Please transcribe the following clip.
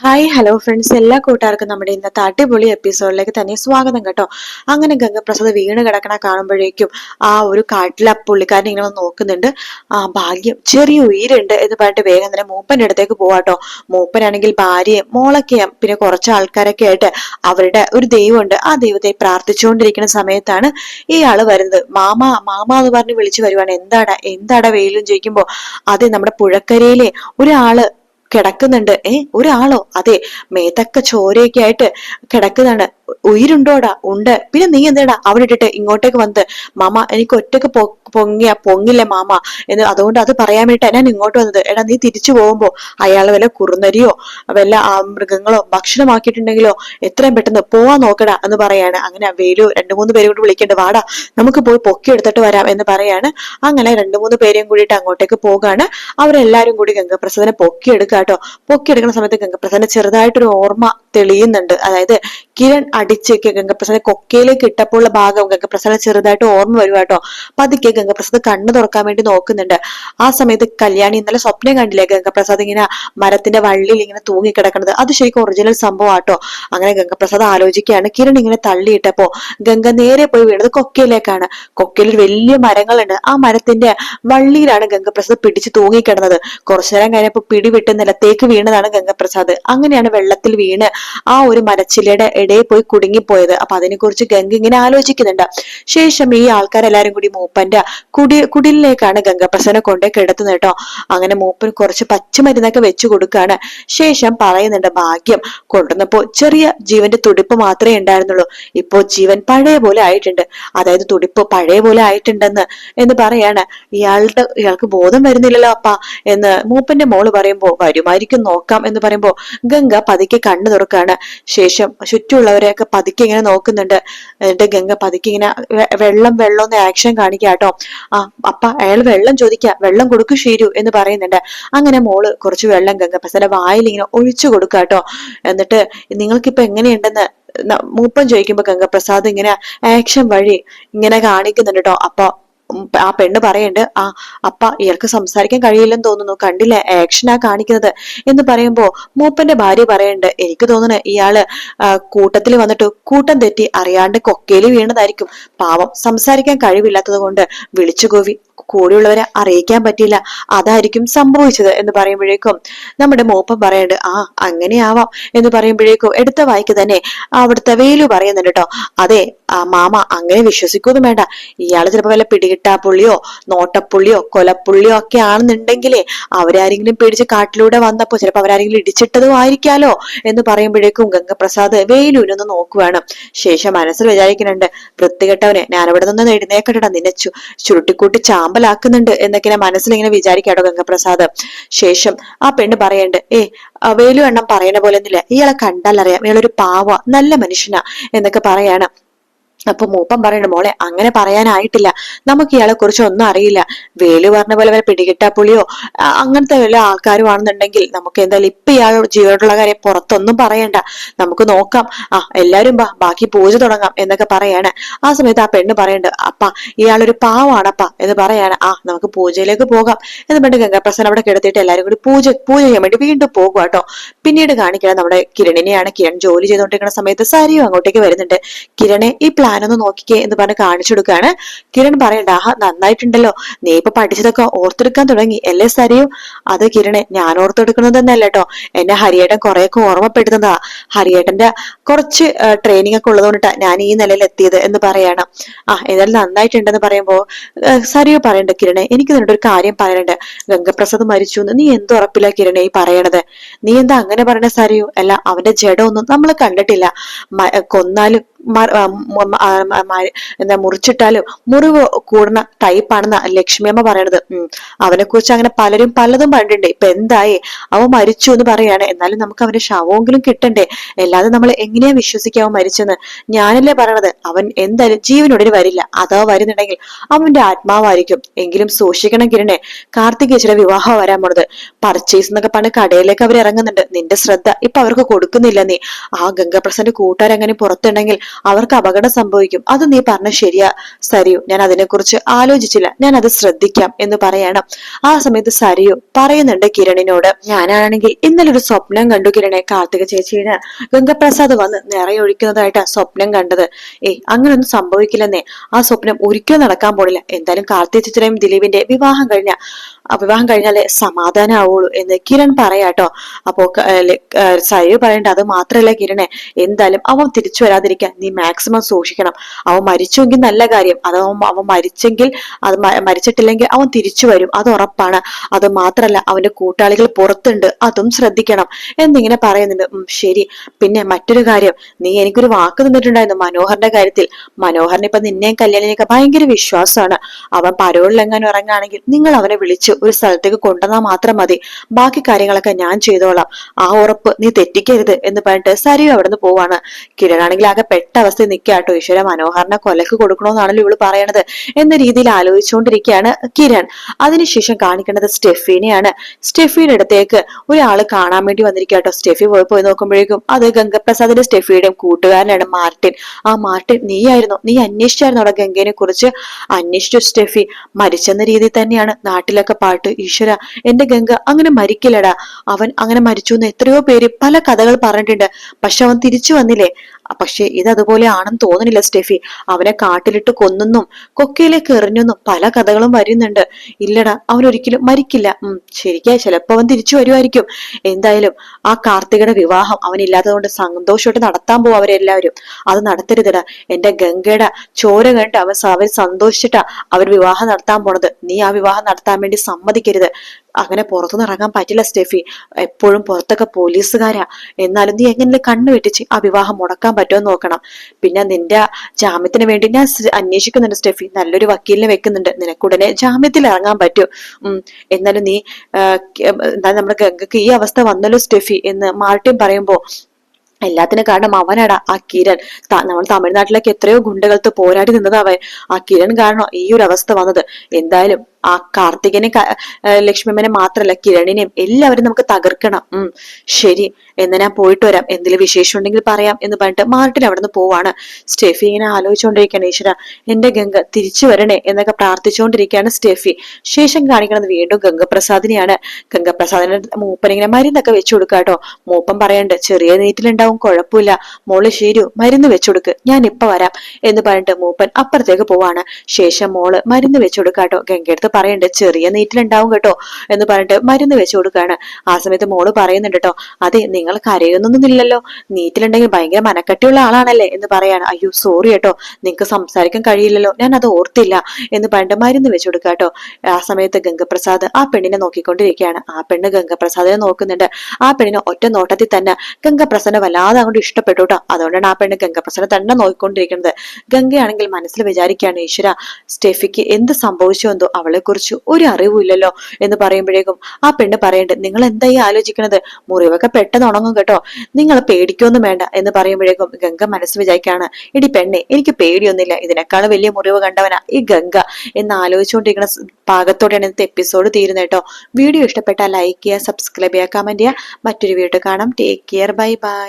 Hi hello friends എല്ലാ കൂട്ടുകാർക്കും നമ്മുടെ ഇന്നത്തെ അടിപൊളി എപ്പിസോഡിലേക്ക് തന്നെ സ്വാഗതം കേട്ടോ. അങ്ങനെ ഗംഗപ്രസാദ് വീണ് കിടക്കണ കാണുമ്പോഴേക്കും ആ ഒരു കാട്ടിലെ പുള്ളിക്കാരൻ ഇങ്ങനെ നോക്കുന്നുണ്ട്. ആ ഭാഗ്യം ചെറിയ ഉയരുണ്ട് എന്ന് പറഞ്ഞിട്ട് വേഗം തന്നെ മൂപ്പന്റെ അടുത്തേക്ക് പോവാട്ടോ മൂപ്പനാണെങ്കിൽ ഭാര്യയും മോളൊക്കെയും പിന്നെ കുറച്ച് ആൾക്കാരൊക്കെ ആയിട്ട് അവരുടെ ഒരു ദൈവമുണ്ട്. ആ ദൈവത്തെ പ്രാർത്ഥിച്ചുകൊണ്ടിരിക്കുന്ന സമയത്താണ് ഈ ആൾ വരുന്നത്. മാമ മാമ എന്ന് പറഞ്ഞ് വിളിച്ചു വരുവാണ്. എന്താടാ എന്താടാ വെയിലും ചോദിക്കുമ്പോൾ അതെ നമ്മുടെ പുഴക്കരയിലെ ഒരാൾ കിടക്കുന്നുണ്ട്. ഏ ഒരാളോ? അതെ മേത്തക്ക ചോരയൊക്കെ ആയിട്ട് കിടക്കുന്നുണ്ട്. ഉயிருണ്ടോടാ ഉണ്ട്. പിന്നെ നീ എന്തേടാ അവിടെ ഇട്ടിട്ട് ഇങ്ങോട്ടേക്ക് വന്ന് മാമ എനിക്ക് ഒറ്റയ്ക്ക് പൊങ്ങിയ പൊങ്ങില്ല മാമ? എന്ന് അതുകൊണ്ട് അത് പറയാൻ വേണ്ടിട്ട് ഞാൻ ഇങ്ങോട്ട് വന്നത്. എടാ നീ തിരിച്ചു പോകുമ്പോ അയാൾ വല്ല കുറുനരിയോ വല്ല ആ മൃഗങ്ങളോ ഭക്ഷണമാക്കിയിട്ടുണ്ടെങ്കിലോ എത്രയും പെട്ടെന്ന് പോവാൻ നോക്കടാ എന്ന് പറയാണ്. അങ്ങനെ വേലു രണ്ടു മൂന്ന് പേരും കൂടി വിളിക്കേണ്ട. വാടാ നമുക്ക് പോയി പൊക്കി എടുത്തിട്ട് വരാം എന്ന് പറയാണ്. അങ്ങനെ രണ്ടു മൂന്ന് പേരെയും കൂടിയിട്ട് അങ്ങോട്ടേക്ക് പോകാണ്. അവരെല്ലാരും കൂടി ഗംഗപ്രസാദിനെ പൊക്കിയെടുക്കുക കേട്ടോ പൊക്കിയെടുക്കുന്ന സമയത്ത് ഗംഗപ്രസാദിന് ചെറുതായിട്ടൊരു ഓർമ്മ തെളിയുന്നുണ്ട്. അതായത് കിരൺ അടിച്ചേക്ക് ഗംഗപ്രസാദ് കൊക്കയിലേക്ക് ഇട്ടപ്പോൾ ഉള്ള ഭാഗം ഗംഗപ്രസാദ് ചെറുതായിട്ട് ഓർമ്മ വരുവാട്ടോ പതുക്കെ ഗംഗപ്രസാദ് കണ്ണു തുറക്കാൻ വേണ്ടി നോക്കുന്നുണ്ട്. ആ സമയത്ത് കല്യാണി ഇന്നലെ സ്വപ്നം കണ്ടില്ലേ? ഗംഗപ്രസാദ് ഇങ്ങനെ മരത്തിന്റെ വള്ളിയിൽ ഇങ്ങനെ തൂങ്ങി കിടക്കുന്നത് അത് ശരിക്കും ഒറിജിനൽ സംഭവം ആട്ടോ. അങ്ങനെ ഗംഗപ്രസാദ് ആലോചിക്കുകയാണ്. കിരൺ ഇങ്ങനെ തള്ളിയിട്ടപ്പോ ഗംഗ നേരെ പോയി വീണത് കൊക്കയിലേക്കാണ്. കൊക്കയിൽ വലിയ മരങ്ങളുണ്ട്. ആ മരത്തിന്റെ വള്ളിയിലാണ് ഗംഗപ്രസാദ് പിടിച്ച് തൂങ്ങിക്കിടന്നത്. കുറച്ചു നേരം കഴിഞ്ഞപ്പോ പിടിവിട്ട് നിലത്തേക്ക് വീണതാണ് ഗംഗപ്രസാദ്. അങ്ങനെയാണ് വെള്ളത്തിൽ വീണ് ആ ഒരു മരച്ചിലയുടെ ഇടയിൽ പോയി കുടുങ്ങിപ്പോയത്. അപ്പൊ അതിനെക്കുറിച്ച് ഗംഗ ഇങ്ങനെ ആലോചിക്കുന്നുണ്ട്. ശേഷം ഈ ആൾക്കാരെല്ലാരും കൂടി മൂപ്പന്റെ കുടി കുടിലിലേക്കാണ് ഗംഗപ്രസനെ കൊണ്ടേ കിടത്തുന്നത് കേട്ടോ. അങ്ങനെ മൂപ്പൻ കുറച്ച് പച്ചമരുന്നൊക്കെ വെച്ചു കൊടുക്കാണ്. ശേഷം പറയുന്നുണ്ട് ഭാഗ്യം കൊണ്ടുവന്നപ്പോ ചെറിയ ജീവന്റെ തുടിപ്പ് മാത്രമേ ഉണ്ടായിരുന്നുള്ളൂ. ഇപ്പോ ജീവൻ പഴയ പോലെ ആയിട്ടുണ്ട്. അതായത് തുടിപ്പ് പഴയ പോലെ ആയിട്ടുണ്ടെന്ന് എന്ന് പറയാണ്. ഇയാളുടെ ഇയാൾക്ക് ബോധം വരുന്നില്ലല്ലോ അപ്പ എന്ന് മൂപ്പന്റെ മോൾ പറയുമ്പോ വരുമായിരിക്കും നോക്കാം എന്ന് പറയുമ്പോ ഗംഗ പതുക്കെ കണ്ണു തുറക്കാണ്. ശേഷം ചുറ്റുമുള്ളവരെയൊക്കെ പതുക്കെ ഇങ്ങനെ നോക്കുന്നുണ്ട്. എന്നിട്ട് ഗംഗ പതുക്കെ ഇങ്ങനെ വെള്ളം വെള്ളം എന്ന് ആക്ഷൻ കാണിക്കുക കേട്ടോ ആ അപ്പ അയാൾ വെള്ളം ചോദിക്കുക വെള്ളം കൊടുക്കു ശീരു എന്ന് പറയുന്നുണ്ട്. അങ്ങനെ മോൾ കുറച്ച് വെള്ളം ഗംഗ പസന്റെ വായിൽ ഇങ്ങനെ ഒഴിച്ചു കൊടുക്കുക കേട്ടോ എന്നിട്ട് നിങ്ങൾക്കിപ്പോ എങ്ങനെയുണ്ടെന്ന് മൂപ്പം ചോദിക്കുമ്പോ ഗംഗപ്രസാദ് ഇങ്ങനെ ആക്ഷൻ വഴി ഇങ്ങനെ കാണിക്കുന്നുണ്ട് കേട്ടോ അപ്പൊ ആ പെണ്ണ് പറയണ്ട് ആ അപ്പ ഇയാൾക്ക് സംസാരിക്കാൻ കഴിയില്ലെന്ന് തോന്നുന്നു കണ്ടില്ലേ ആക്ഷനാ കാണിക്കുന്നത്. എന്ന് പറയുമ്പോ മൂപ്പന്റെ ഭാര്യ പറയണ്ട് എനിക്ക് തോന്നുന്നു ഇയാൾ കൂട്ടത്തിൽ വന്നിട്ട് കൂട്ടം തെറ്റി അറിയാണ്ട് കൊക്കയിൽ വീണതായിരിക്കും. പാവം സംസാരിക്കാൻ കഴിവില്ലാത്തത് കൊണ്ട് വിളിച്ചു കോവി കൂടെയുള്ളവരെ അറിയിക്കാൻ പറ്റിയില്ല. അതായിരിക്കും സംഭവിച്ചത്. എന്ന് പറയുമ്പോഴേക്കും നമ്മുടെ മൂപ്പൻ പറയണ്ട് ആ അങ്ങനെയാവാം. എന്ന് പറയുമ്പോഴേക്കും എടുത്ത വായിക്ക് തന്നെ അവിടുത്തെ വേലു പറയുന്നുണ്ട് കേട്ടോ അതെ ആ മാമ അങ്ങനെ വിശ്വസിക്കൊന്നും വേണ്ട. ഇയാൾ ചിലപ്പോ വല്ല പിടികിട്ടാപ്പുള്ളിയോ നോട്ടപ്പുള്ളിയോ കൊലപ്പുള്ളിയോ ഒക്കെ ആണെന്നുണ്ടെങ്കിലേ അവരാരെങ്കിലും പേടിച്ച് കാട്ടിലൂടെ വന്നപ്പോ ചിലപ്പോ അവരാരെങ്കിലും ഇടിച്ചിട്ടതും ആയിരിക്കാലോ എന്ന് പറയുമ്പോഴേക്കും ഗംഗപ്രസാദ് വെയിലൂനൊന്ന് നോക്കുവാണ്. ശേഷം മനസ്സിൽ വിചാരിക്കുന്നുണ്ട് വൃത്തികെട്ടവനെ ഞാനിവിടെ നിന്ന് എഴുന്നേക്കട്ടെ നിന്നെ ചു ചുരുട്ടിക്കൂട്ടി ചാമ്പലാക്കുന്നുണ്ട് എന്നൊക്കെ ഞാൻ മനസ്സിൽ ഇങ്ങനെ വിചാരിക്കാട്ടോ ഗംഗപ്രസാദ്. ശേഷം ആ പെണ്ണ് പറയണ്ട് ഏ വേലു എണ്ണം പറയുന്ന പോലെ ഒന്നുമില്ല ഇയാളെ കണ്ടാൽ അറിയാം ഇയാളൊരു പാവ നല്ല മനുഷ്യനാ എന്നൊക്കെ പറയാണ്. അപ്പൊ മൂപ്പൻ പറയണ്ട മോളെ അങ്ങനെ പറയാനായിട്ടില്ല. നമുക്ക് ഇയാളെ കുറിച്ച് ഒന്നും അറിയില്ല. വേലു പറഞ്ഞ പോലെ വല്ല പിടികിട്ടാ പുളിയോ? അങ്ങനത്തെ വല്ല ആൾക്കാരും ആണെന്നുണ്ടെങ്കിൽ നമുക്ക് എന്തായാലും ഇപ്പൊ ഇയാളോട് ജീവനോടുള്ള കാര്യം പുറത്തൊന്നും പറയണ്ട. നമുക്ക് നോക്കാം. ആ എല്ലാരും ബാ ബാക്കി പൂജ തുടങ്ങാം എന്നൊക്കെ പറയാണ്. ആ സമയത്ത് ആ പെണ്ണ് പറയണ്ട് അപ്പ ഇയാളൊരു പാവാണപ്പ എന്ന് പറയാണ്. ആ നമുക്ക് പൂജയിലേക്ക് പോകാം. എന്ന് പറഞ്ഞിട്ട് ഗംഗാപ്രസാദ് അവിടെ കിടത്തിയിട്ട് എല്ലാരും കൂടി പൂജ പൂജ ചെയ്യാൻ വേണ്ടി വീണ്ടും പോകുക കേട്ടോ പിന്നീട് കാണിക്കണം നമ്മുടെ കിരണിനെയാണ്. കിരൺ ജോലി ചെയ്തുകൊണ്ടിരിക്കുന്ന സമയത്ത് സാരിയും അങ്ങോട്ടേക്ക് വരുന്നുണ്ട്. കിരണെ ഈ പ്ലാൻ ഒന്ന് നോക്കിക്കേ എന്ന് പറഞ്ഞ് കാണിച്ചു കൊടുക്കുകയാണ്. കിരൺ പറയണ്ട ആഹാ നന്നായിട്ടുണ്ടല്ലോ. നീ ഇപ്പൊ പഠിച്ചതൊക്കെ ഓർത്തെടുക്കാൻ തുടങ്ങി അല്ലേ സരിയു? അത് കിരണെ ഞാൻ ഓർത്തെടുക്കുന്നതെന്നല്ല കേട്ടോ എന്നെ ഹരിയേട്ടൻ കുറെയൊക്കെ ഓർമ്മപ്പെടുത്തുന്നതാ. ഹരിയേട്ടന്റെ കുറച്ച് ട്രെയിനിങ് ഒക്കെ ഉള്ളതുകൊണ്ടിട്ടാ ഞാൻ ഈ നിലയിൽ എത്തിയത് എന്ന് പറയാണ്. ആ ഏതായാലും നന്നായിട്ടുണ്ടെന്ന് പറയുമ്പോ സരിയോ പറയണ്ട കിരണെ എനിക്ക് നിന്നോട് ഒരു കാര്യം പറയണ്ട ഗംഗപ്രസാദ് മരിച്ചു എന്ന്. നീ എന്ത് ഉറപ്പില്ല കിരണെ ഈ പറയണത്? നീ എന്താ അങ്ങനെ പറയണ സരിയു? അല്ല അവന്റെ ജഡമൊന്നും നമ്മൾ കണ്ടിട്ടില്ല. കൊന്നാലും എന്താ മുറിച്ചിട്ടാലും മുറിവ് കൂടുന്ന ടൈപ്പാണെന്ന ലക്ഷ്മിയമ്മ പറയണത്. അവനെ കുറിച്ച് അങ്ങനെ പലരും പലതും പറഞ്ഞിട്ടുണ്ട്. ഇപ്പൊ എന്തായി? അവൻ മരിച്ചു എന്ന് പറയാണ്. എന്നാലും നമുക്ക് അവന്റെ ശവമെങ്കിലും കിട്ടണ്ടേ? അല്ലാതെ നമ്മൾ എങ്ങനെയാ വിശ്വസിക്കുക അവൻ മരിച്ചെന്ന്? ഞാനല്ലേ പറയണത്. അവൻ എന്തായാലും ജീവനുടനെ വരില്ല. അഥവാ വരുന്നുണ്ടെങ്കിൽ അവന്റെ ആത്മാവായിരിക്കും. എങ്കിലും സൂക്ഷിക്കണം കിരണേ കാർത്തികേച്ചിയുടെ വിവാഹം വരാൻ പോണത്. പർച്ചേസ് എന്നൊക്കെ പറഞ്ഞ് കടയിലേക്ക് അവർ ഇറങ്ങുന്നുണ്ട്. നിന്റെ ശ്രദ്ധ ഇപ്പൊ അവർക്ക് കൊടുക്കുന്നില്ല നീ. ആ ഗംഗപ്രസന്റെ കൂട്ടുകാരങ്ങനെ പുറത്തുണ്ടെങ്കിൽ അവർക്ക് അപകടം സംഭവിക്കും. അത് നീ പറഞ്ഞ ശരിയാ സരിയു. ഞാൻ അതിനെക്കുറിച്ച് ആലോചിച്ചില്ല. ഞാൻ അത് ശ്രദ്ധിക്കാം എന്ന് പറയണം. ആ സമയത്ത് സരിയു പറയുന്നുണ്ട് കിരണിനോട് ഞാനാണെങ്കിൽ ഇന്നലെ ഒരു സ്വപ്നം കണ്ടു കിരണെ കാർത്തിക ചേച്ചിയുടെ ഗംഗപ്രസാദ് വന്ന് നിറയൊഴിക്കുന്നതായിട്ടാ സ്വപ്നം കണ്ടത്. ഏയ് അങ്ങനൊന്നും സംഭവിക്കില്ലെന്നേ. ആ സ്വപ്നം ഒരിക്കലും നടക്കാൻ പോണില്ല. എന്തായാലും കാർത്തിക ചേച്ചിയുടെയും ദിലീപിന്റെ വിവാഹം കഴിഞ്ഞ വിവാഹം കഴിഞ്ഞാലേ സമാധാനമാവുള്ളൂ എന്ന് കിരൺ പറയാട്ടോ അപ്പോ സരിയോ പറയണ്ട അത് മാത്രല്ല കിരണെ. എന്തായാലും അവൻ തിരിച്ചു വരാതിരിക്കാൻ നീ മാക്സിമം സൂക്ഷിക്കണം. അവൻ മരിച്ചുവെങ്കിൽ നല്ല കാര്യം. അത് അവൻ മരിച്ചെങ്കിൽ അത് മരിച്ചിട്ടില്ലെങ്കിൽ അവൻ തിരിച്ചു വരും. അത് ഉറപ്പാണ്. അത് മാത്രല്ല അവന്റെ കൂട്ടാളികൾ പുറത്തുണ്ട്. അതും ശ്രദ്ധിക്കണം. എന്നിങ്ങനെ പറയുന്നുണ്ട്. ശരി. പിന്നെ മറ്റൊരു കാര്യം. നീ എനിക്കൊരു വാക്ക് തന്നിട്ടുണ്ടായിരുന്നു മനോഹറിന്റെ കാര്യത്തിൽ. മനോഹറിന് ഇപ്പൊ നിന്നെയും കല്യാണിനെയൊക്കെ ഭയങ്കര വിശ്വാസമാണ്. അവൻ പരോളിലെങ്ങാനും ഇറങ്ങുകയാണെങ്കിൽ നിങ്ങൾ അവനെ വിളിച്ച് ഒരു സ്ഥലത്തേക്ക് കൊണ്ടുവന്നാൽ മാത്രം മതി. ബാക്കി കാര്യങ്ങളൊക്കെ ഞാൻ ചെയ്തോളാം. ആ ഉറപ്പ് നീ തെറ്റിക്കരുത് എന്ന് പറഞ്ഞിട്ട് സരിയും അവിടെ നിന്ന് പോവാണ് കിരണാണെങ്കിൽ ആകെ പെട്ട അവസ്ഥയിൽ നിൽക്കാട്ടോ ഈശ്വര. മനോഹറിനെ കൊലക്ക് കൊടുക്കണമെന്നാണല്ലോ ഇവൾ പറയണത്. എന്ന രീതിയിൽ ആലോചിച്ചുകൊണ്ടിരിക്കുകയാണ് കിരൺ. അതിനുശേഷം കാണിക്കേണ്ടത് സ്റ്റെഫീനെയാണ്. സ്റ്റെഫിയുടെ അടുത്തേക്ക് ഒരാൾ കാണാൻ വേണ്ടി വന്നിരിക്കാട്ടോ സ്റ്റെഫി പോയി പോയി നോക്കുമ്പോഴേക്കും അത് ഗംഗപ്രസാദിന്റെ സ്റ്റെഫിയുടെയും കൂട്ടുകാരനാണ് മാർട്ടിൻ. ആ മാർട്ടിൻ നീയായിരുന്നു. നീ അന്വേഷിച്ചായിരുന്നു അവിടെ ഗംഗേനെ കുറിച്ച്? അന്വേഷിച്ചു സ്റ്റെഫി. മരിച്ചെന്ന രീതിയിൽ തന്നെയാണ് നാട്ടിലൊക്കെ പാട്ട്. ഈശ്വര എന്റെ ഗംഗ അങ്ങനെ മരിക്കില്ലടാ. അവൻ അങ്ങനെ മരിച്ചു എന്ന് എത്രയോ പേര് പല കഥകൾ പറഞ്ഞിട്ടുണ്ട്. പക്ഷെ അവൻ തിരിച്ചു വന്നില്ലേ? പക്ഷെ ഇത് അതുപോലെ ആണെന്ന് തോന്നുന്നില്ല സ്റ്റെഫി. അവനെ കാട്ടിലിട്ട് കൊന്നെന്നും കൊക്കയിലേക്ക് എറിഞ്ഞെന്നും പല കഥകളും വരുന്നുണ്ട്. ഇല്ലടാ അവൻ ഒരിക്കലും മരിക്കില്ല. ഉം ശരിക്കാ ചിലപ്പോ അവൻ തിരിച്ചു വരുമായിരിക്കും. എന്തായാലും ആ കാർത്തികയുടെ വിവാഹം അവനില്ലാത്തതുകൊണ്ട് സന്തോഷമായിട്ട് നടത്താൻ പോവും അവരെല്ലാവരും. അത് നടത്തരുതടാ. എന്റെ ഗംഗയുടെ ചോര കണ്ടിട്ട് അവൻ അവർ സന്തോഷിച്ചിട്ടാ അവർ വിവാഹം നടത്താൻ പോണത്. നീ ആ വിവാഹം നടത്താൻ വേണ്ടി സമ്മതിക്കരുത്. അങ്ങനെ പുറത്തുനിന്ന് ഇറങ്ങാൻ പറ്റില്ല സ്റ്റെഫി. എപ്പോഴും പുറത്തൊക്കെ പോലീസുകാരാ. എന്നാലും നീ എങ്ങനെ കണ്ണു വെട്ടിച്ച് ആ വിവാഹം മുടക്കാൻ പറ്റുമോ നോക്കണം. പിന്നെ നിന്റെ ജാമ്യത്തിന് വേണ്ടി ഞാൻ അന്വേഷിക്കുന്നുണ്ട് സ്റ്റെഫി. നല്ലൊരു വക്കീലിനെ വെക്കുന്നുണ്ട്. നിനക്കുടനെ ജാമ്യത്തിൽ ഇറങ്ങാൻ പറ്റും. എന്നാലും നീ എന്താ നമ്മുടെ ഗംഗക്ക് ഈ അവസ്ഥ വന്നല്ലോ സ്റ്റെഫി എന്ന് മാർട്ടിൻ പറയുമ്പോ എല്ലാത്തിനും കാരണം അവനാടാ ആ കിരൺ. നമ്മൾ തമിഴ്നാട്ടിലേക്ക് എത്രയോ ഗുണ്ടകൾക്ക് പോരാടി നിന്നത് അവൻ. ആ കിരൺ കാരണം ഈ ഒരു അവസ്ഥ വന്നത്. എന്തായാലും ആ കാർത്തികനെ ലക്ഷ്മിമ്മനെ മാത്രല്ല കിരണിനെയും എല്ലാവരും നമുക്ക് തകർക്കണം. ഉം ശരി എന്നാ ഞാൻ പോയിട്ട് വരാം. എന്തെങ്കിലും വിശേഷം ഉണ്ടെങ്കിൽ പറയാം എന്ന് പറഞ്ഞിട്ട് മാർട്ടിൻ അവിടെ നിന്ന് പോവാണ്. സ്റ്റെഫി ഇങ്ങനെ ആലോചിച്ചുകൊണ്ടിരിക്കുകയാണ് ഈശ്വര എന്റെ ഗംഗ തിരിച്ചു വരണേ എന്നൊക്കെ പ്രാർത്ഥിച്ചുകൊണ്ടിരിക്കുകയാണ് സ്റ്റെഫി. ശേഷം കാണിക്കുന്നത് വീണ്ടും ഗംഗപ്രസാദിനെയാണ്. ഗംഗപ്രസാദിന് മൂപ്പനിങ്ങനെ മരുന്നൊക്കെ വെച്ചു കൊടുക്കാട്ടോ മൂപ്പൻ പറയണ്ട് ചെറിയ നീറ്റിലുണ്ടാവും കുഴപ്പമില്ല. മോൾ ശരി മരുന്ന് വെച്ചു കൊടുക്ക് ഞാൻ ഇപ്പൊ വരാം എന്ന് പറഞ്ഞിട്ട് മൂപ്പൻ അപ്പുറത്തേക്ക് പോവാണ്. ശേഷം മോൾ മരുന്ന് വെച്ചു ഗംഗയെടുത്ത് ഗംഗയടുത്ത് പറയണ്ട് ചെറിയ നീറ്റിലുണ്ടാവും കേട്ടോ എന്ന് പറഞ്ഞിട്ട് മരുന്ന് വെച്ചു കൊടുക്കുകയാണ് ആ സമയത്ത് മോൾ പറയുന്നുണ്ട് കേട്ടോ അതെ നിങ്ങൾ കരയുന്നൊന്നുമില്ലല്ലോ. നീറ്റിലുണ്ടെങ്കിൽ ഭയങ്കര മനക്കട്ടിയുള്ള ആളാണല്ലേ എന്ന് പറയാണ്. അയ്യോ സോറി കേട്ടോ നിങ്ങൾക്ക് സംസാരിക്കാൻ കഴിയില്ലല്ലോ. ഞാൻ അത് ഓർത്തില്ല എന്ന് പറഞ്ഞിട്ട് മരുന്ന് വെച്ചു കൊടുക്കാട്ടോ ആ സമയത്ത് ഗംഗപ്രസാദ് ആ പെണ്ണിനെ നോക്കിക്കൊണ്ടിരിക്കുകയാണ്. ആ പെണ്ണ് ഗംഗപ്രസാദിനെ നോക്കുന്നുണ്ട്. ആ പെണ്ണിനെ ഒറ്റ നോട്ടത്തിൽ തന്നെ ഗംഗപ്രസാദിനെ വല്ലാതെ അങ്ങോട്ട് ഇഷ്ടപ്പെട്ടു കേട്ടോ അതുകൊണ്ടാണ് ആ പെണ്ണ് ഗംഗപ്രസാദിനെ തന്നെ നോക്കിക്കൊണ്ടിരിക്കുന്നത്. ഗംഗയാണെങ്കിൽ മനസ്സിൽ വിചാരിക്കുകയാണ് ഈശ്വര സ്റ്റെഫിക്ക് എന്ത് സംഭവിച്ചു എന്തോ അവളെ കുറിച്ച് ഒരു അറിവുമില്ലല്ലോ എന്ന് പറയുമ്പോഴേക്കും ആ പെണ്ണ് പറയണ്ട് നിങ്ങൾ എന്തായി ആലോചിക്കണത്? മുറിവൊക്കെ പെട്ടെന്ന് ഉണങ്ങും കേട്ടോ. നിങ്ങൾ പേടിക്കൊന്നും വേണ്ട. എന്ന് പറയുമ്പോഴേക്കും ഗംഗ മനസ്സ് വിചാരിക്കാണ് ഇടി പെണ്ണെ എനിക്ക് പേടിയൊന്നുമില്ല. ഇതിനേക്കാളും വലിയ മുറിവ് കണ്ടവനാ ഈ ഗംഗ. എന്ന് ആലോചിച്ചുകൊണ്ടിരിക്കുന്ന പാകത്തോടെയാണ് ഇന്നത്തെ എപ്പിസോഡ് തീരുന്നത് കേട്ടോ. വീഡിയോ ഇഷ്ടപ്പെട്ടാൽ ലൈക്ക് ചെയ്യുക സബ്സ്ക്രൈബ് ചെയ്യുക കമന്റ് ചെയ്യുക. മറ്റൊരു വീഡിയോ കാണാം. Take care bye bye